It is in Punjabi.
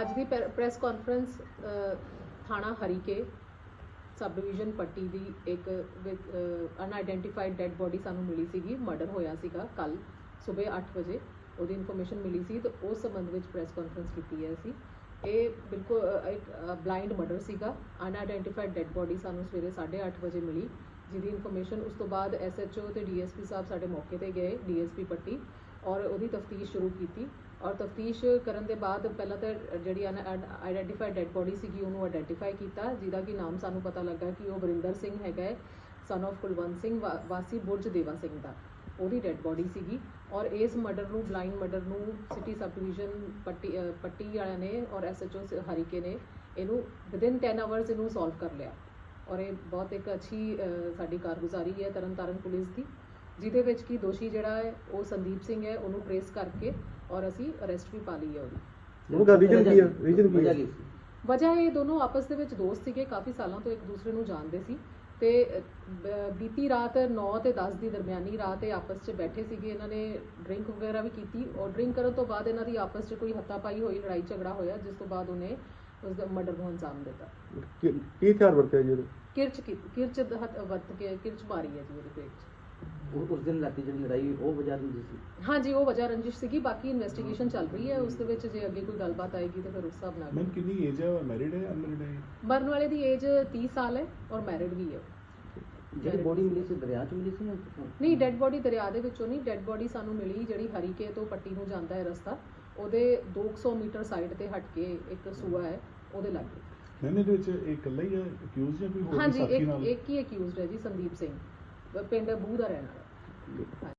ਅੱਜ ਦੀ ਪ੍ਰੈਸ ਕਾਨਫਰੰਸ ਥਾਣਾ ਹਰੀਕੇ ਸਬ ਡਿਵੀਜ਼ਨ ਪੱਟੀ ਦੀ ਇੱਕ ਅਨਆਇਡੈਂਟੀਫਾਈਡ ਡੈੱਡ ਬੋਡੀ ਸਾਨੂੰ ਮਿਲੀ ਸੀਗੀ ਮਰਡਰ ਹੋਇਆ ਸੀਗਾ ਕੱਲ ਸਵੇਰ 8 ਵਜੇ। ਉਹਦੀ ਇਨਫੋਰਮੇਸ਼ਨ ਮਿਲੀ ਸੀ ਤੇ ਉਸ ਸੰਬੰਧ ਵਿੱਚ ਪ੍ਰੈਸ ਕਾਨਫਰੰਸ ਕੀਤੀ ਹੈ ਸੀ ਇਹ ਬਿਲਕੁਲ ਇੱਕ ਬਲਾਈਂਡ ਮਰਡਰ ਸੀਗਾ। ਅਨਆਇਡੈਂਟੀਫਾਈਡ ਡੈੱਡ ਬੋਡੀ ਸਾਨੂੰ ਸਵੇਰੇ 8:30 ਵਜੇ ਮਿਲੀ। ਜਿਹਦੀ ਇਨਫੋਰਮੇਸ਼ਨ ਉਸ ਤੋਂ ਬਾਅਦ ਐਸਐਚਓ ਤੇ ਡੀਐਸਪੀ ਸਾਹਿਬ ਸਾਡੇ ਮੌਕੇ ਤੇ ਗਏ ਡੀਐਸਪੀ ਪੱਟੀ। ਔਰ ਉਹਦੀ ਤਫਤੀਸ਼ ਸ਼ੁਰੂ ਕੀਤੀ। ਔਰ ਤਫਤੀਸ਼ ਕਰਨ ਦੇ ਬਾਅਦ ਪਹਿਲਾਂ ਤਾਂ ਜਿਹੜੀ ਆਈਡੈਂਟੀਫਾਈਡ ਡੈਡ ਬੋਡੀ ਸੀਗੀ, ਉਹਨੂੰ ਆਈਡੈਂਟੀਫਾਈ ਕੀਤਾ, ਜਿਹਦਾ ਕਿ ਨਾਮ ਸਾਨੂੰ ਪਤਾ ਲੱਗਾ ਕਿ ਉਹ ਵਰਿੰਦਰ ਸਿੰਘ ਹੈਗਾ ਹੈ ਸਨ of ਕੁਲਵੰਤ ਸਿੰਘ, ਵਾ- ਵਾਸੀ ਬੁਰਜ ਦੇਵਾ ਸਿੰਘ ਦਾ। ਉਹਦੀ ਡੈਡ ਬੋਡੀ ਸੀਗੀ। ਔਰ ਇਸ ਮਰਡਰ ਨੂੰ ਬਲਾਈਂਡ ਮਰਡਰ ਨੂੰ city sub division Patti Patti ਵਾਲਿਆਂ ਨੇ ਔਰ ਐਸਐਚਓ ਹਰੀਕੇ ਨੇ ਇਹਨੂੰ ਵਿਦਿਨ 10 ਆਵਰਸ ਇਹਨੂੰ ਸੋਲਵ ਕਰ ਲਿਆ। ਔਰ ਇਹ ਬਹੁਤ ਇੱਕ ਅੱਛੀ ਸਾਡੀ ਕਾਰਗੁਜ਼ਾਰੀ ਹੈ ਤਰਨਤਾਰਨ ਪੁਲਿਸ ਦੀ। ਜਿਹਦੇ ਵਿੱਚ ਕੀ ਦੋਸ਼ੀ ਜਿਹੜਾ ਹੈ ਉਹ ਸੰਦੀਪ ਸਿੰਘ ਹੈ ਉਹਨੂੰ ਟ੍ਰੇਸ ਕਰਕੇ ਔਰ ਅਸੀਂ ਅਰੈਸਟ ਵੀ ਪਾ ਲਈ ਹੈ ਉਹਦੀ। ਉਹਦਾ ਰੀਜਨ ਕੀ ਹੈ? ਰੀਜਨ ਕੀ ਹੈ? ਵਜ੍ਹਾ ਇਹ ਦੋਨੋਂ ਆਪਸ ਦੇ ਵਿੱਚ ਦੋਸਤ ਸੀਗੇ ਕਾਫੀ ਸਾਲਾਂ ਤੋਂ ਇੱਕ ਦੂਸਰੇ ਨੂੰ ਜਾਣਦੇ ਸੀ। ਤੇ ਬੀਤੀ ਰਾਤ 9 ਤੇ 10 ਦੀ ਦਰਮਿਆਨੀ ਰਾਤ ਇਹ ਆਪਸ 'ਚ ਬੈਠੇ ਸੀਗੇ ਇਹਨਾਂ ਨੇ ਡਰਿੰਕ ਵਗੈਰਾ ਵੀ ਕੀਤੀ ਔਰ ਡਰਿੰਕ ਕਰਨ ਤੋਂ ਬਾਅਦ ਇਹਨਾਂ ਦੀ ਆਪਸ 'ਚ ਕੋਈ ਹੱਤਾਪਾਈ ਹੋਈ ਲੜਾਈ ਝਗੜਾ ਹੋਇਆ ਜਿਸ ਤੋਂ ਬਾਅਦ ਉਹਨੇ ਉਸ ਦਾ ਮਰਡਰ ਨੂੰ ਅੰਜਾਮ ਦਿੱਤਾ। ਕੀ ਹਥਿਆਰ ਵਰਤਿਆ ਜੀ ਉਹਨੇ? ਕਿਰਚ ਕੀ ਕਿਰਚ ਦਾ ਹੱਥ ਵਰਤ ਕੇ ਕਿਰਚ ਮਾਰੀ ਹੈ ਜੀ ਉਹਦੇ ਪੇਟ 'ਚ। ਉਹ ਉਸ ਦਿਨ ਰਾਤੀ ਜਿਹੜੀ ਲੜਾਈ ਹੋਈ, ਉਹ ਵਜ੍ਹਾ ਨਹੀਂ ਸੀ? ਹਾਂਜੀ ਉਹ ਵਜ੍ਹਾ ਰੰਜਿਸ਼ ਸੀਗੀ ਬਾਕੀ ਇਨਵੈਸਟੀਗੇਸ਼ਨ ਚੱਲ ਰਹੀ ਹੈ ਉਸ ਦੇ ਵਿੱਚ ਜੇ ਅੱਗੇ ਕੋਈ ਗੱਲਬਾਤ ਆਏਗੀ ਤਾਂ ਫਿਰ ਉਸ ਹਿਸਾਬ ਨਾਲ। ਮੈਮ ਕਿੰਨੀ ਏਜ ਹੈ? ਮੈਰਿਡ ਹੈ ਅਨਮੈਰਿਡ ਹੈ? ਮਰਨ ਵਾਲੇ ਦੀ ਏਜ 30 ਸਾਲ ਹੈ ਔਰ ਮੈਰਿਡ ਵੀ ਹੈ। ਜਿਹੜੀ ਬੋਡੀ ਮਿਲੀ ਸੀ ਦਰਿਆ 'ਚ ਮਿਲੀ ਸੀ ਜਾਂ ਕਿੱਥੋਂ? ਨਹੀਂ ਡੈੱਡ ਬੋਡੀ ਦਰਿਆ ਦੇ ਵਿੱਚੋਂ ਨਹੀਂ ਡੈੱਡ ਬੋਡੀ ਸਾਨੂੰ ਮਿਲੀ ਜਿਹੜੀ ਹਰੀਕੇ ਤੋਂ ਪੱਟੀ ਨੂੰ ਜਾਂਦਾ ਹੈ ਰਸਤਾ। ਉਹਦੇ 200 ਮੀਟਰ ਸਾਈਡ ਤੇ ਹਟ ਕੇ ਇੱਕ ਸੂਆ ਹੈ ਉਹਦੇ ਲਾਗੇ। ਮੈਮ ਇਹਦੇ ਵਿੱਚ ਇਹ ਇਕੱਲਾ ਹੀ ਹੈ ਅਕਿਊਜ਼ ਜਾਂ ਕੋਈ ਹੋਰ ਵੀ ਹਾਂਜੀ ਸਾਥੀ ਇੱਕ ਨਾਲ? ਇੱਕ ਹੀ ਅਕਿਊਜ਼ਡ ਹੈ ਜੀ ਸੰਦੀਪ ਸਿੰਘ। ਪਿੰਡ ਬੂਹ ਦਾ ਰਹਿਣਾ